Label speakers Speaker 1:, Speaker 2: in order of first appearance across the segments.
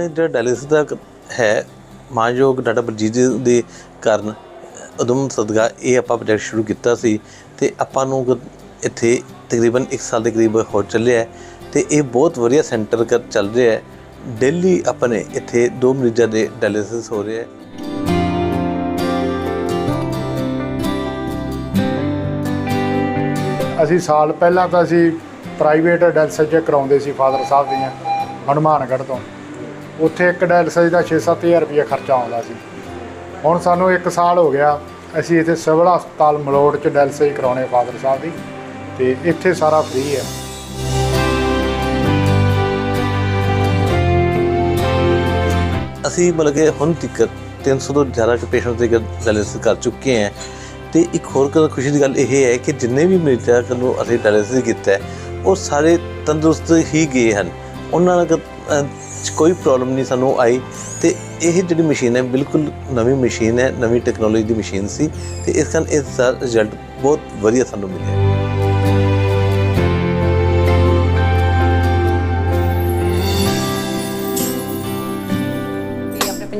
Speaker 1: ਆਪਣੇ ਜਿਹੜਾ ਡਾਇਲਿਸਿਸ ਦਾ ਹੈ, ਮਾਨਯੋਗ ਡਾਕਟਰ ਬਲਜੀਤ ਜੀ ਦੇ ਕਾਰਨ, ਉਦਮ ਸਦਗਾ ਇਹ ਆਪਾਂ ਪ੍ਰੋਜੈਕਟ ਸ਼ੁਰੂ ਕੀਤਾ ਸੀ ਤੇ ਆਪਾਂ ਨੂੰ ਇੱਥੇ ਤਕਰੀਬਨ 1 ਸਾਲ ਦੇ ਕਰੀਬ ਹੋ ਚੱਲਿਆ ਹੈ ਤੇ ਇਹ ਬਹੁਤ ਵਧੀਆ ਸੈਂਟਰ ਕਰ ਚੱਲ ਰਿਹਾ ਹੈ। ਡੇਲੀ ਆਪਣੇ ਇੱਥੇ ਦੋ ਮਰੀਜ਼ਾਂ ਦੇ ਡਾਇਲਿਸਿਸ ਹੋ ਰਿਹਾ ਹੈ।
Speaker 2: ਅਸੀਂ ਸਾਲ ਪਹਿਲਾਂ ਤਾਂ ਅਸੀਂ ਪ੍ਰਾਈਵੇਟ ਡਾਇਲਸਿਸ ਕਰਾਉਂਦੇ ਸੀ ਫਾਦਰ ਸਾਹਿਬ ਦੀਆਂ, ਹਨੂਮਾਨਗੜ੍ਹ ਤੋਂ। ਉੱਥੇ ਇੱਕ ਡਾਇਲਸਿਸ ਦਾ 6-7000 ਰੁਪਏ ਖਰਚਾ ਆਉਂਦਾ ਸੀ। ਹੁਣ ਸਾਨੂੰ 1 ਸਾਲ ਹੋ ਗਿਆ, ਅਸੀਂ ਇੱਥੇ ਸਿਵਲ ਹਸਪਤਾਲ ਮਲੋੜ ਚ ਡਾਇਲਸਿਸ ਕਰਾਉਣੇ ਫਾਦਰ ਸਾਹਿਬ ਦੀ, ਤੇ ਇੱਥੇ ਸਾਰਾ ਫ੍ਰੀ ਹੈ।
Speaker 1: ਅਸੀਂ ਮਤਲਬ ਕਿ ਹੁਣ ਤੱਕ 300 ਤੋਂ ਜ਼ਿਆਦਾ ਪੇਸ਼ੈਂਟ ਦੇ ਡਾਇਲਿਸਿਸ ਕਰ ਚੁੱਕੇ ਹਾਂ। ਤੇ ਇੱਕ ਹੋਰ ਖੁਸ਼ੀ ਦੀ ਗੱਲ ਇਹ ਹੈ ਕਿ ਜਿੰਨੇ ਵੀ ਮਰੀਜ਼ਾਂ ਨੂੰ ਅਸੀਂ ਡਾਇਲਿਸਿਸ ਕੀਤਾ ਹੈ, ਉਹ ਸਾਰੇ ਤੰਦਰੁਸਤ ਹੀ ਗਏ ਹਨ। ਉਹਨਾਂ ਨਾਲ 'ਚ ਕੋਈ ਪ੍ਰੋਬਲਮ ਨਹੀਂ ਸਾਨੂੰ ਆਈ ਤੇ ਇਹ ਜਿਹੜੀ ਮਸ਼ੀਨ ਹੈ, ਬਿਲਕੁਲ ਨਵੀਂ ਮਸ਼ੀਨ ਹੈ, ਨਵੀਂ ਟੈਕਨੋਲੋਜੀ ਦੀ ਮਸ਼ੀਨ ਸੀ ਤੇ ਇਸ ਕਾਰਨ ਇਸ ਦਾ ਰਿਜ਼ਲਟ ਬਹੁਤ ਵਧੀਆ ਸਾਨੂੰ ਮਿਲਿਆ।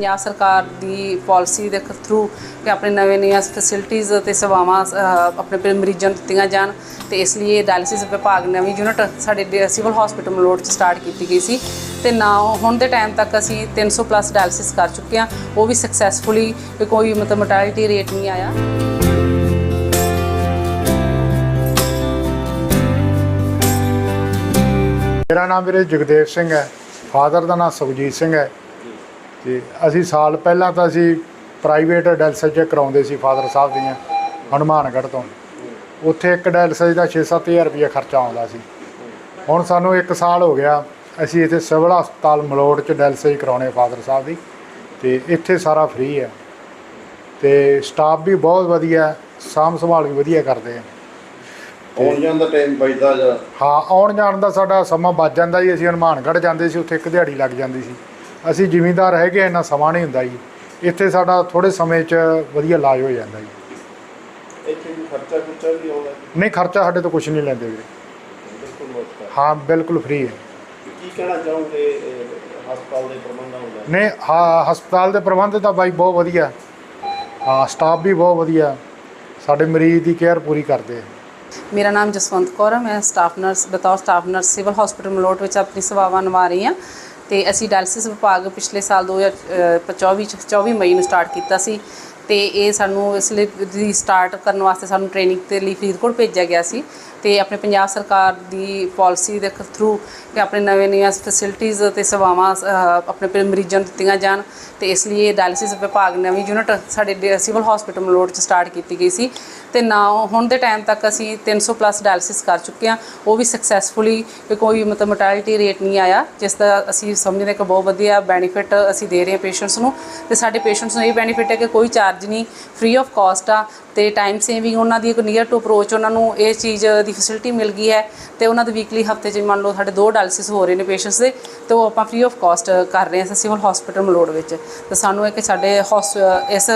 Speaker 3: ਪੰਜਾਬ ਸਰਕਾਰ ਦੀ ਪਾਲਿਸੀ ਦੇ ਥਰੂ ਕਿ ਆਪਣੇ ਨਵੇਂ ਨਵੀਆਂ ਫੈਸਿਲਿਟੀਆਂ ਤੇ ਸੇਵਾਵਾਂ ਆਪਣੇ ਮਰੀਜ਼ਾਂ ਨੂੰ ਦਿੱਤੀਆਂ ਜਾਣ ਤੇ ਇਸ ਲਈ ਡਾਇਲਿਸਿਸ ਵਿਭਾਗ ਨਵੀਂ ਯੂਨਿਟ ਸਾਡੇ ਸਿਵਲ ਹਸਪੀਟਲ ਮਲੋਟ ਚ ਸਟਾਰਟ ਕੀਤੀ ਗਈ ਸੀ। ਤੇ ਨਾ ਹੁਣ ਦੇ ਟਾਈਮ ਤੱਕ ਅਸੀਂ 300 ਪਲੱਸ ਡਾਇਲਿਸਿਸ ਕਰ ਚੁੱਕੇ ਹਾਂ। ਉਹ ਵੀ ਸਕਸੈਸਫੁਲੀ ਕੋਈ ਮਤਲਬ ਮੋਰਟੈਲਿਟੀ ਰੇਟ ਨਹੀਂ ਆਇਆ।
Speaker 2: ਮੇਰਾ ਨਾਮ ਵੀਰੇ ਜਗਦੇਵ ਸਿੰਘ ਹੈ। ਫਾਦਰ ਦਾ ਨਾਮ ਸੁਖਜੀਤ ਸਿੰਘ ਹੈ। ਤੇ ਅਸੀਂ ਸਾਲ ਪਹਿਲਾਂ ਤਾਂ ਅਸੀਂ ਪ੍ਰਾਈਵੇਟ ਡਾਇਲਸਿਸ ਕਰਾਉਂਦੇ ਸੀ ਫਾਦਰ ਸਾਹਿਬ ਦੀਆਂ ਹਨੂਮਾਨਗੜ੍ਹ ਤੋਂ। ਉੱਥੇ ਇੱਕ ਡਾਇਲਸਿਸ ਦਾ 6-7000 ਰੁਪਏ ਖਰਚਾ ਆਉਂਦਾ ਸੀ। ਹੁਣ ਸਾਨੂੰ 1 ਸਾਲ ਹੋ ਗਿਆ ਅਸੀਂ ਇੱਥੇ ਸਿਵਲ ਹਸਪਤਾਲ ਮਲੋੜ ਚ ਡਾਇਲਸਿਸ ਕਰਾਉਣੇ ਫਾਦਰ ਸਾਹਿਬ ਦੀ ਤੇ ਇੱਥੇ ਸਾਰਾ ਫ੍ਰੀ ਹੈ ਤੇ ਸਟਾਫ ਵੀ ਬਹੁਤ ਵਧੀਆ ਸਾਂਭ ਸੰਭਾਲ ਵੀ ਵਧੀਆ ਕਰਦੇ ਆ।
Speaker 4: ਆਉਣ ਜਾਣ ਦਾ ਟਾਈਮ ਬਚਦਾ ਜਾਂ?
Speaker 2: ਹਾਂ ਆਉਣ ਜਾਣ ਦਾ ਸਾਡਾ ਸਮਾਂ ਬਚ ਜਾਂਦਾ ਜੀ ਅਸੀਂ ਹਨੂਮਾਨਗੜ੍ਹ ਜਾਂਦੇ ਸੀ ਉੱਥੇ ਇੱਕ ਦਿਹਾੜੀ ਲੱਗ ਜਾਂਦੀ ਸੀ। ਅਸੀਂ ਜ਼ਿਮੀਂਦਾਰ ਹੈਗੇ ਇੰਨਾ ਸਮਾਂ ਨਹੀਂ ਹੁੰਦਾ ਜੀ। ਇੱਥੇ ਸਾਡਾ ਥੋੜੇ ਸਮੇਂ 'ਚ ਵਧੀਆ ਇਲਾਜ ਹੋ ਜਾਂਦਾ ਜੀ।
Speaker 4: ਇੱਥੇ ਵੀ ਖਰਚਾ ਖੁਰਚਾ ਵੀ ਆਉਂਦਾ
Speaker 2: ਨਹੀਂ ਖਰਚਾ ਸਾਡੇ ਤੋਂ ਕੁਝ ਨਹੀਂ ਲੈਂਦੇ ਵੀਰੇ।
Speaker 4: ਬਿਲਕੁਲ ਮੁਫਤ ਹੈ।
Speaker 2: ਬਿਲਕੁਲ ਫ੍ਰੀ ਹੈ।
Speaker 4: ਕੀ ਕਹਿਣਾ ਚਾਹੋਗੇ ਹਸਪਤਾਲ ਦੇ ਪ੍ਰਬੰਧਾਂ ਹੁੰਦਾ
Speaker 2: ਨਹੀਂ ਹਾਂ ਹਸਪਤਾਲ ਦੇ ਪ੍ਰਬੰਧ ਤਾਂ ਬਾਈ ਬਹੁਤ ਵਧੀਆ। ਹਾਂ ਸਟਾਫ ਵੀ ਬਹੁਤ ਵਧੀਆ। ਸਾਡੇ ਮਰੀਜ਼ ਦੀ ਕੇਅਰ ਪੂਰੀ ਕਰਦੇ ਆ।
Speaker 3: ਮੇਰਾ ਨਾਮ ਜਸਵੰਤ ਕੌਰ ਹੈ ਮੈਂ ਸਟਾਫ ਨਰਸ ਬਤੌਰ staff nurse civil hospital Malout ਵਿੱਚ ਆਪਣੀ ਸੇਵਾਵਾਂ ਨਿਭਾ ਰਹੀ ਹਾਂ। ਤੇ ਅਸੀਂ ਡਾਇਲਿਸਿਸ ਵਿਭਾਗ ਪਿਛਲੇ ਸਾਲ 2024 ਚ 24 ਮਈ ਨੂੰ ਸਟਾਰਟ ਕੀਤਾ ਸੀ ਤੇ ਇਹ ਸਾਨੂੰ ਇਸ ਲਈ ਸਟਾਰਟ ਕਰਨ ਵਾਸਤੇ ਸਾਨੂੰ ਟ੍ਰੇਨਿੰਗ ਦੇ ਲਈ ਫਰੀਦਕੋਟ ਭੇਜਿਆ ਗਿਆ ਸੀ। ਤੇ ਆਪਣੇ ਪੰਜਾਬ ਸਰਕਾਰ ਦੀ ਪਾਲਿਸੀ ਦੇ ਥਰੂ ਕਿ ਆਪਣੇ ਨਵੇਂ ਨਵੀਆਂ ਫੈਸਿਲਿਟੀਆਂ ਤੇ ਸੇਵਾਵਾਂ ਆਪਣੇ ਮਰੀਜ਼ਾਂ ਨੂੰ ਦਿੱਤੀਆਂ ਜਾਣ ਤੇ ਇਸ ਲਈ ਇਹ ਡਾਇਲਿਸਿਸ ਵਿਭਾਗ ਨਵੀਂ ਯੂਨਿਟ ਸਾਡੇ ਡੇ- ਸਿਵਲ ਹਸਪੀਟਲ ਮਲੋਟ ਚ ਸਟਾਰਟ ਕੀਤੀ ਗਈ ਸੀ। ਤੇ ਨਾ ਹੁਣ ਦੇ ਟਾਈਮ ਤੱਕ ਅਸੀਂ 300 ਪਲੱਸ ਡਾਇਲਿਸਿਸ ਕਰ ਚੁੱਕੇ ਹਾਂ। ਉਹ ਵੀ ਸਕਸੈਸਫੁਲੀ ਕੋਈ ਮਤਲਬ ਮੋਰਟੈਲਿਟੀ ਰੇਟ ਨਹੀਂ ਆਇਆ, ਜਿਸ ਦਾ ਅਸੀਂ ਸਮਝਦੇ ਕਿ ਬਹੁਤ ਵਧੀਆ ਬੈਨੀਫਿਟ ਅਸੀਂ ਦੇ ਰਹੇ ਹਾਂ ਪੇਸ਼ੈਂਟਸ ਨੂੰ। ਤੇ ਸਾਡੇ ਪੇਸ਼ੈਂਟਸ ਨੂੰ ਇਹ ਬੈਨੀਫਿਟ ਹੈ ਕਿ ਕੋਈ ਚਾਰਜ ਨਹੀਂ ਫ੍ਰੀ ਆਫ ਕਾਸਟ ਆ ਤੇ ਟਾਈਮ ਸੇਵਿੰਗ ਉਹਨਾਂ ਦੀ ਇੱਕ ਨੀਅਰ ਟੂ ਅਪਰੋਚ ਉਹਨਾਂ ਨੂੰ ਇਹ ਚੀਜ਼ ਦੀ ਫੈਸਿਲਿਟੀ ਮਿਲ ਗਈ ਹੈ ਤੇ ਉਹਨਾਂ ਦੇ ਵੀਕਲੀ ਹਫ਼ਤੇ 'ਚ ਮੰਨ ਲਓ ਸਾਡੇ ਦੋ ਡਾਇਲਿਸਿਸ ਹੋ ਰਹੇ ਨੇ ਪੇਸ਼ੈਂਟਸ ਦੇ ਤੇ ਉਹ ਆਪਾਂ ਫ੍ਰੀ ਆਫ ਕਾਸਟ ਕਰ ਰਹੇ ਹਾਂ ਸਿਵਲ ਹਸਪੀਟਲ ਮਲੋੜ ਵਿੱਚ। ਤੇ ਸਾਨੂੰ ਇਹ ਕਿ ਸਾਡੇ ਹੌਸ ਇਸ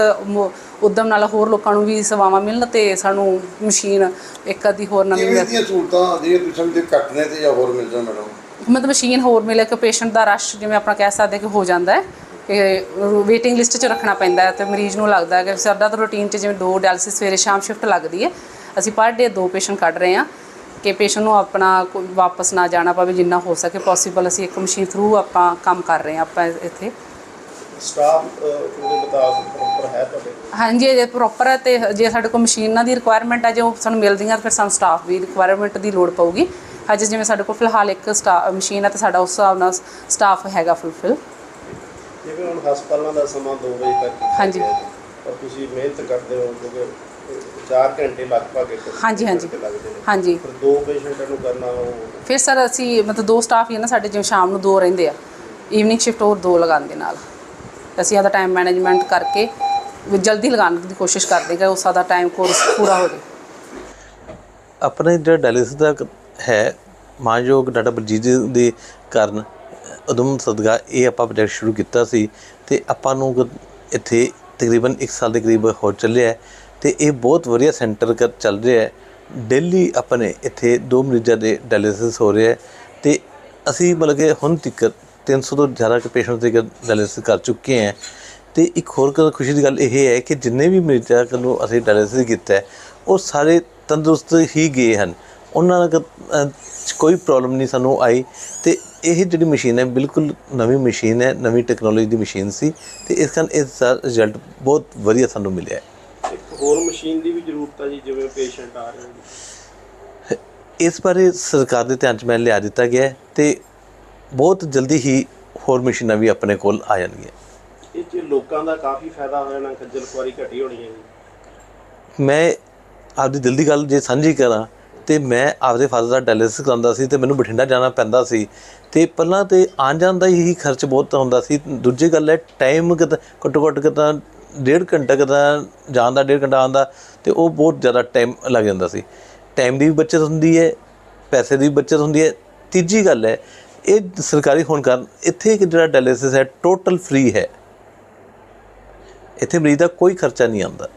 Speaker 3: ਉਦਮ ਨਾਲ ਹੋਰ ਲੋਕਾਂ ਨੂੰ ਵੀ ਸੇਵਾਵਾਂ ਮਿਲਣ ਤੇ ਸਾਨੂੰ ਮਸ਼ੀਨ ਇੱਕ ਅੱਧੀ ਹੋਰ ਨਵੀਂ ਮਿਲ
Speaker 4: ਦੀਆਂ ਸਹੂਲਤਾਂ ਜਿਹੜੀਆਂ ਤੁਸੀਂ ਸਮਝਦੇ ਘੱਟ ਨੇ ਤੇ ਜਾਂ ਹੋਰ ਮਿਲ ਜਾਣ ਮੈਡਮ?
Speaker 3: ਮਤਲਬ ਮਸ਼ੀਨ ਹੋਰ ਮਿਲੇ ਕਿ ਪੇਸ਼ੈਂਟ ਦਾ ਰਸ਼ ਜਿਵੇਂ ਆਪਾਂ ਕਹਿ ਸਕਦੇ ਕਿ ਹੋ ਜਾਂਦਾ ਹੈ ਕਿ ਵੇਟਿੰਗ ਲਿਸਟ 'ਚ ਰੱਖਣਾ ਪੈਂਦਾ ਹੈ ਤੇ ਮਰੀਜ਼ ਨੂੰ ਲੱਗਦਾ ਹੈ ਕਿ ਸਾਡਾ ਤਾਂ ਰੂਟੀਨ 'ਚ ਜਿਵੇਂ ਦੋ ਡਾਇਲਿਸਿਸ ਸਵੇਰੇ ਸ਼ਾਮ ਸ਼ਿਫਟ ਲੱਗਦੀ ਹੈ ਅਸੀਂ ਪਰ ਡੇ ਦੋ ਪੇਸ਼ੈਂਟ ਕੱਢ ਰਹੇ ਹਾਂ ਕਿ ਪੇਸ਼ੈਂਟ ਨੂੰ ਆਪਣਾ ਕੋਈ ਵਾਪਸ ਨਾ ਜਾਣਾ ਪਵੇ ਜਿੰਨਾ ਹੋ ਸਕੇ ਪੋਸੀਬਲ ਅਸੀਂ ਇੱਕ ਮਸ਼ੀਨ ਥਰੂ ਆਪਾਂ ਕੰਮ ਕਰ ਰਹੇ ਹਾਂ ਆਪਾਂ ਇੱਥੇ।
Speaker 4: ਸਟਾਫ ਉਹਦੇ ਮੁਤਾਬਕ ਪ੍ਰੋਪਰ ਹੈ ਤੁਹਾਡੇ?
Speaker 3: ਹਾਂਜੀ ਜੇ ਪ੍ਰੋਪਰ ਹੈ ਤੇ ਜੇ ਸਾਡੇ ਕੋਲ ਮਸ਼ੀਨਾਂ ਦੀ ਰਿਕੁਆਇਰਮੈਂਟ ਹੈ ਜੇ ਉਹ ਸਾਨੂੰ ਮਿਲਦੀਆਂ ਫਿਰ ਸਾਨੂੰ ਸਟਾਫ ਵੀ ਰਿਕੁਆਇਰਮੈਂਟ ਦੀ ਲੋੜ ਪਊਗੀ। ਹਜੇ ਜਿਵੇਂ ਸਾਡੇ ਕੋਲ ਫਿਲਹਾਲ ਇੱਕ ਮਸ਼ੀਨ ਹੈ ਤੇ ਸਾਡਾ ਉਸ ਹਿਸਾਬ ਨਾਲ ਸਟਾਫ ਹੈਗਾ ਫੁੱਲਫਿਲ
Speaker 4: ਜਿਵੇਂ ਹੁਣ ਹਸਪਤਾਲਾਂ ਦਾ ਸਮਾਂ 2 ਵਜੇ ਤੱਕ
Speaker 3: ਹਾਂਜੀ।
Speaker 4: ਪਰ ਤੁਸੀਂ ਮਿਹਨਤ ਕਰਦੇ ਹੋ ਕਿਉਂਕਿ 4 ਘੰਟੇ ਲਗਭਗ ਇੱਕ
Speaker 3: ਹਾਂਜੀ, ਹਾਂਜੀ।
Speaker 4: ਘੰਟੇ ਲੱਗਦੇ ਨੇ।
Speaker 3: ਹਾਂਜੀ।
Speaker 4: ਫਿਰ ਦੋ ਪੇਸ਼ੈਂਟਾਂ ਨੂੰ ਕਰਨਾ ਉਹ
Speaker 3: ਫਿਰ ਸਰ ਅਸੀਂ ਮਤਲਬ ਦੋ ਸਟਾਫ ਹੀ ਆ ਨਾ ਸਾਡੇ ਜਿਵੇਂ ਸ਼ਾਮ ਨੂੰ ਦੋ ਰਹਿੰਦੇ ਆ। ਈਵਨਿੰਗ ਸ਼ਿਫਟ ਹੋਰ ਦੋ ਲਗਾਉਂਦੇ ਨਾਲ। ਅਸੀਂ ਆਦਾ ਟਾਈਮ ਮੈਨੇਜਮੈਂਟ ਕਰਕੇ ਵੀ ਜਲਦੀ ਲਗਾਉਣ ਦੀ ਕੋਸ਼ਿਸ਼ ਕਰਦੇ ਕਿ ਉਸ ਦਾ ਟਾਈਮ ਕੋਰਸ ਪੂਰਾ ਹੋ ਜਾਵੇ
Speaker 1: ਆਪਣੇ ਜਿਹੜਾ ਡਾਇਲਿਸਿਸ ਦਾ ਕ- ਹੈ ਮਾਨਯੋਗ ਡਾਕਟਰ ਬਲਜੀਤ ਜੀ ਦੇ ਕਾਰਨ ਉਦਮ ਸਦਗਾ ਇਹ ਆਪਾਂ ਪ੍ਰੋਜੈਕਟ ਸ਼ੁਰੂ ਕੀਤਾ ਸੀ ਤੇ ਆਪਾਂ ਨੂੰ ਇੱਥੇ ਤਕਰੀਬਨ 1 ਸਾਲ ਦੇ ਕਰੀਬ ਹੋ ਚੱਲਿਆ ਹੈ। ਤੇ ਇਹ ਬਹੁਤ ਵਧੀਆ ਸੈਂਟਰ ਕਰ ਚੱਲ ਰਿਹਾ ਹੈ। ਡੇਲੀ ਆਪਣੇ ਇੱਥੇ ਦੋ ਮਰੀਜ਼ਾਂ ਦੇ ਡਾਇਲਿਸਿਸ ਹੋ ਰਿਹਾ ਹੈ ਤੇ ਅਸੀਂ ਮਤਲਬ ਕਿ ਹੁਣ ਤੱਕ 300 ਤੋਂ ਜ਼ਿਆਦਾ ਕੇ ਪੇਸ਼ੈਂਟ ਦੇ ਡਾਇਲਿਸਿਸ ਕਰ ਚੁੱਕੇ ਹਾਂ। ਤੇ ਇੱਕ ਹੋਰ ਖੁਸ਼ੀ ਦੀ ਗੱਲ ਇਹ ਹੈ ਕਿ ਜਿੰਨੇ ਵੀ ਮਰੀਜ਼ਾਂ ਨੂੰ ਅਸੀਂ ਡਾਇਲਿਸਿਸ ਕੀਤਾ ਉਹ ਸਾਰੇ ਤੰਦਰੁਸਤ ਹੀ ਗਏ ਹਨ। ਉਹਨਾਂ ਨਾਲ ਕੋਈ ਪ੍ਰੋਬਲਮ ਨਹੀਂ ਸਾਨੂੰ ਆਈ ਤੇ ਇਹ ਜਿਹੜੀ ਮਸ਼ੀਨ ਹੈ ਬਿਲਕੁਲ ਨਵੀਂ ਮਸ਼ੀਨ ਹੈ, ਨਵੀਂ ਟੈਕਨੋਲੋਜੀ ਦੀ ਮਸ਼ੀਨ ਸੀ ਤੇ ਇਸ ਕਾਰਨ ਇਸ ਦਾ ਰਿਜ਼ਲਟ ਬਹੁਤ ਵਧੀਆ ਸਾਨੂੰ ਮਿਲਿਆ ਹੈ।
Speaker 4: ਹੋਰ ਮਸ਼ੀਨ ਦੀ ਵੀ ਜ਼ਰੂਰਤ ਆ ਜੀ ਜਿਵੇਂ ਪੇਸ਼ੈਂਟ ਆ ਰਹੇ ਨੇ।
Speaker 1: ਇਸ ਬਾਰੇ ਸਰਕਾਰ ਦੇ ਧਿਆਨ 'ਚ ਮੈਂ ਲਿਆ ਦਿੱਤਾ ਗਿਆ ਤੇ ਬਹੁਤ ਜਲਦੀ ਹੀ ਹੋਰ ਮਸ਼ੀਨਾਂ ਵੀ ਆਪਣੇ ਕੋਲ ਆ ਜਾਣਗੀਆਂ।
Speaker 4: ਇਹ ਚ ਲੋਕਾਂ ਦਾ ਕਾਫੀ ਫਾਇਦਾ ਹੋ ਜਾਣਾ ਖੱਜਲ ਖੁਆਰੀ ਘਟੀ ਹੋਣੀ ਹੈ ਜੀ।
Speaker 1: ਮੈਂ ਆਪਦੀ ਦਿਲ ਦੀ ਗੱਲ ਜੇ ਸਾਂਝੀ ਕਰਾਂ ਤੇ ਮੈਂ ਆਪਦੇ ਫਾਦਰ ਦਾ ਡਾਇਲਿਸਿਸ ਕਰਾਉਂਦਾ ਸੀ ਤੇ ਮੈਨੂੰ ਬਠਿੰਡਾ ਜਾਣਾ ਪੈਂਦਾ ਸੀ। ਤੇ ਪਹਿਲਾਂ ਤੇ ਆਉਣ ਜਾਣ ਦਾ ਹੀ ਖਰਚ ਬਹੁਤ ਹੁੰਦਾ ਸੀ। ਦੂਜੀ ਗੱਲ ਹੈ ਟਾਈਮ ਕਿਤਾ ਘੱਟੋ ਘੱਟ ਕਿਤਾ ਡੇਢ ਘੰਟਾ ਕਿਤਾ ਜਾਣ ਦਾ, ਡੇਢ ਘੰਟਾ ਆਉਂਦਾ ਤੇ ਉਹ ਬਹੁਤ ਜ਼ਿਆਦਾ ਟਾਈਮ ਲੱਗ ਜਾਂਦਾ ਸੀ। ਟਾਈਮ ਦੀ ਵੀ ਬਚਤ ਹੁੰਦੀ ਹੈ, ਪੈਸੇ ਦੀ ਵੀ ਬਚਤ ਹੁੰਦੀ ਹੈ। ਤੀਜੀ ਗੱਲ ਹੈ, ਇਹ ਸਰਕਾਰੀ ਹੋਣ ਕਾਰਨ ਇੱਥੇ ਇੱਕ ਜਿਹੜਾ ਡਾਇਲਿਸਿਸ ਹੈ ਟੋਟਲ ਫ੍ਰੀ ਹੈ। ਇੱਥੇ ਮਰੀਜ਼ ਦਾ ਕੋਈ ਖਰਚਾ ਨਹੀਂ ਆਉਂਦਾ।